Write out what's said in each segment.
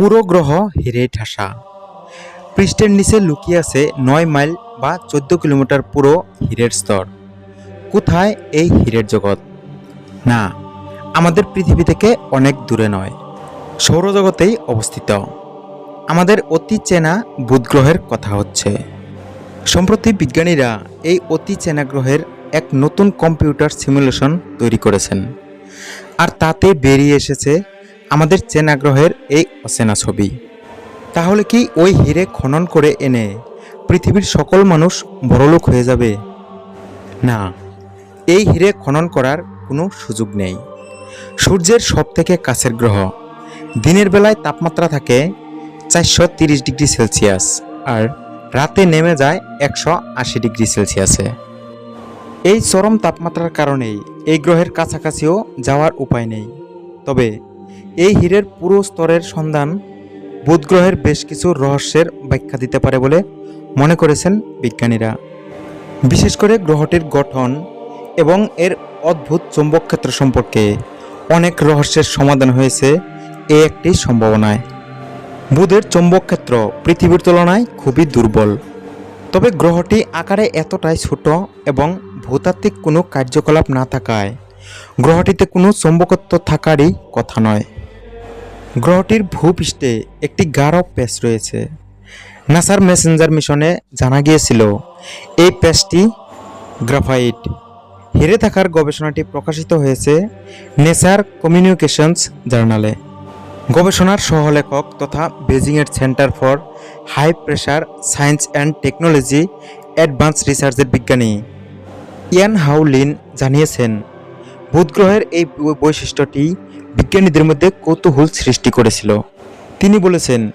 পুরো গ্রহ হিরে ঠাসা পৃষ্ঠের নিচে লুকিয়ে আছে নয় মাইল বা চোদ্দ কিলোমিটার পুরো হীরের স্তর। কোথায় এই হীরের জগৎ? না, আমাদের পৃথিবী থেকে অনেক দূরে নয়। সৌরজগতেই অবস্থিত। আমাদের অতি চেনা বুধ গ্রহের কথা হচ্ছে। সম্প্রতি বিজ্ঞানীরা এই অতি চেনা গ্রহের এক নতুন কম্পিউটার সিমুলেশন তৈরি করেছেন। আর তাতে বেরিয়ে এসেছে আমাদের চেনা গ্রহের এই অচেনা ছবি। তাহলে কি ওই হিরে খনন করে এনে পৃথিবীর সকল মানুষ বড়লোক হয়ে যাবে? না, এই হিরে খনন করার কোনো সুযোগ নেই। সূর্যের সব থেকে কাছের গ্রহ। দিনের বেলায় তাপমাত্রা থাকে চারশো তিরিশ ডিগ্রি সেলসিয়াস আর রাতে নেমে যায় একশো আশি ডিগ্রি সেলসিয়াসে। এই চরম তাপমাত্রার কারণেই এই গ্রহের কাছাকাছিও যাওয়ার উপায় নেই। তবে এই হীরের পুরো স্তরের সন্ধান বুধ গ্রহের বেশ কিছু রহস্যের ব্যাখ্যা দিতে পারে বলে মনে করেছেন বিজ্ঞানীরা। বিশেষ করে গ্রহটির গঠন এবং এর অদ্ভুত চৌম্বক ক্ষেত্র সম্পর্কে অনেক রহস্যের সমাধান হয়েছে এ একটি সম্ভাবনায়। বুধের চৌম্বক ক্ষেত্র পৃথিবীর তুলনায় খুবই দুর্বল। তবে গ্রহটি আকারে এতটাই ছোট এবং ভূতাত্ত্বিক কোনো কার্যকলাপ না থাকায় গ্রহটিতে কোনো চৌম্বকত্ব থাকারই কথা নয়। গ্রহটির ভূপৃষ্ঠে একটি গাঢ় প্যাচ রয়েছে। নাসার মেসেঞ্জার মিশনে জানা গিয়েছিল, এই প্যাচটি গ্রাফাইট। হেরে থাকার গবেষণাটি প্রকাশিত হয়েছে নেচার কমিউনিকেশনস জার্নালে। গবেষণার সহলেখক তথা বেজিংয়ের centre for high pressure science and technology advance রিসার্চের বিজ্ঞানী ইয়ান হাউলিন জানিয়েছেন বুধ গ্রহের এই বৈশিষ্ট্যটি বিজ্ঞানীদের মধ্যে কৌতূহল সৃষ্টি করেছিল। তিনি বলেছেন,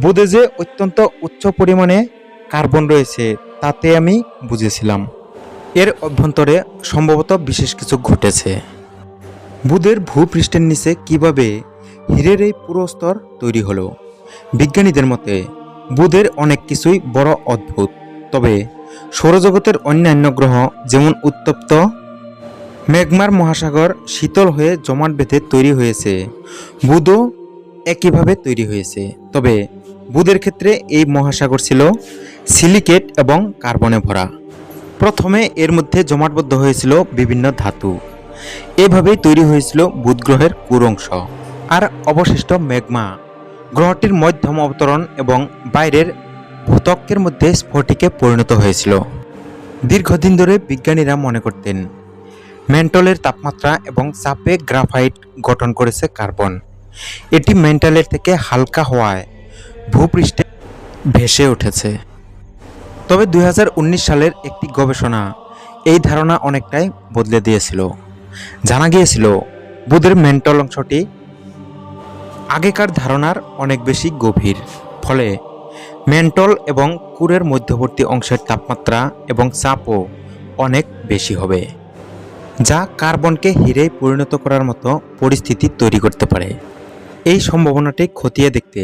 বুধে যে অত্যন্ত উচ্চ পরিমাণে কার্বন রয়েছে, তাতে আমি বুঝেছিলাম। এর অভ্যন্তরে সম্ভবত বিশেষ কিছু ঘটেছে। বুধের ভূপৃষ্ঠের নিচে কীভাবে হীরের এই পুরো স্তর তৈরি হলো? বিজ্ঞানীদের মতে, বুধের অনেক কিছুই বড় অদ্ভুত, তবে সৌরজগতের অন্যান্য গ্রহ যেমন উত্তপ্ত মেঘমার মহাসাগর শীতল হয়ে জমাট বেঁধে তৈরি হয়েছে। বুধও একইভাবে তৈরি হয়েছে। তবে বুধের ক্ষেত্রে এই মহাসাগর ছিল সিলিকেট এবং কার্বনে ভরা। প্রথমে এর মধ্যে জমাটবদ্ধ হয়েছিল বিভিন্ন ধাতু। এভাবেই তৈরি হয়েছিল বুধ গ্রহের কুরংশ আর অবশিষ্ট ম্যাগমা গ্রহটির মধ্যম অবতরণ এবং বাইরের ভূতকের মধ্যে স্ফটিকে পরিণত হয়েছিল। দীর্ঘদিন ধরে বিজ্ঞানীরা মনে করতেন মেন্টলের তাপমাত্রা এবং চাপে গ্রাফাইট গঠন করেছে কার্বন। এটি মেন্টালের থেকে হালকা হওয়ায় ভূপৃষ্ঠে ভেসে উঠেছে। তবে দু হাজার উনিশ সালের একটি গবেষণা এই ধারণা অনেকটাই বদলে দিয়েছিল। জানা গিয়েছিল, বুধের মেন্টল অংশটি আগেকার ধারণার অনেক বেশি গভীর। ফলে মেন্টল এবং কুরের মধ্যবর্তী অংশের তাপমাত্রা এবং চাপও অনেক বেশি হবে। যা কার্বনকে হিরে পরিণত করার মতো পরিস্থিতি তৈরি করতে পারে। এই সম্ভাবনাটি খতিয়ে দেখতে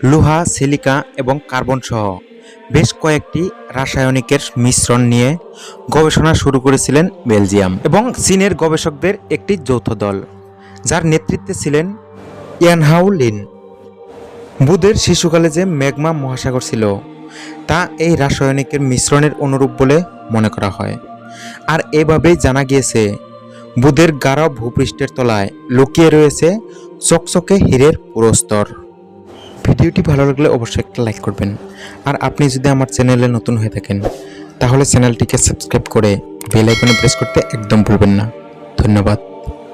লোহা, সিলিকা এবং কার্বন সহ বেশ কয়েকটি রাসায়নিকের মিশ্রণ নিয়ে গবেষণা শুরু করেছিলেন বেলজিয়াম এবং চীনের গবেষকদের একটি যৌথ দল, যার নেতৃত্বে ছিলেন ইয়ানহাউ লিন। বুধের শিশুকালে যে ম্যাগমা মহাসাগর ছিল, তা এই রাসায়নিকের মিশ্রণের অনুরূপ বলে মনে করা হয়। আর এভাবেই জানা গিয়েছে, বুধের গাঢ় ভূপৃষ্ঠের তলায় লুকিয়ে রয়েছে চকচকে হীরের পুরস্তর। ভিডিওটি ভালো লাগলে অবশ্যই একটা লাইক করবেন। আর আপনি যদি আমার চ্যানেলে নতুন হয়ে থাকেন, তাহলে চ্যানেলটিকে সাবস্ক্রাইব করে বেল আইকনে প্রেস করতে একদম ভুলবেন না। ধন্যবাদ।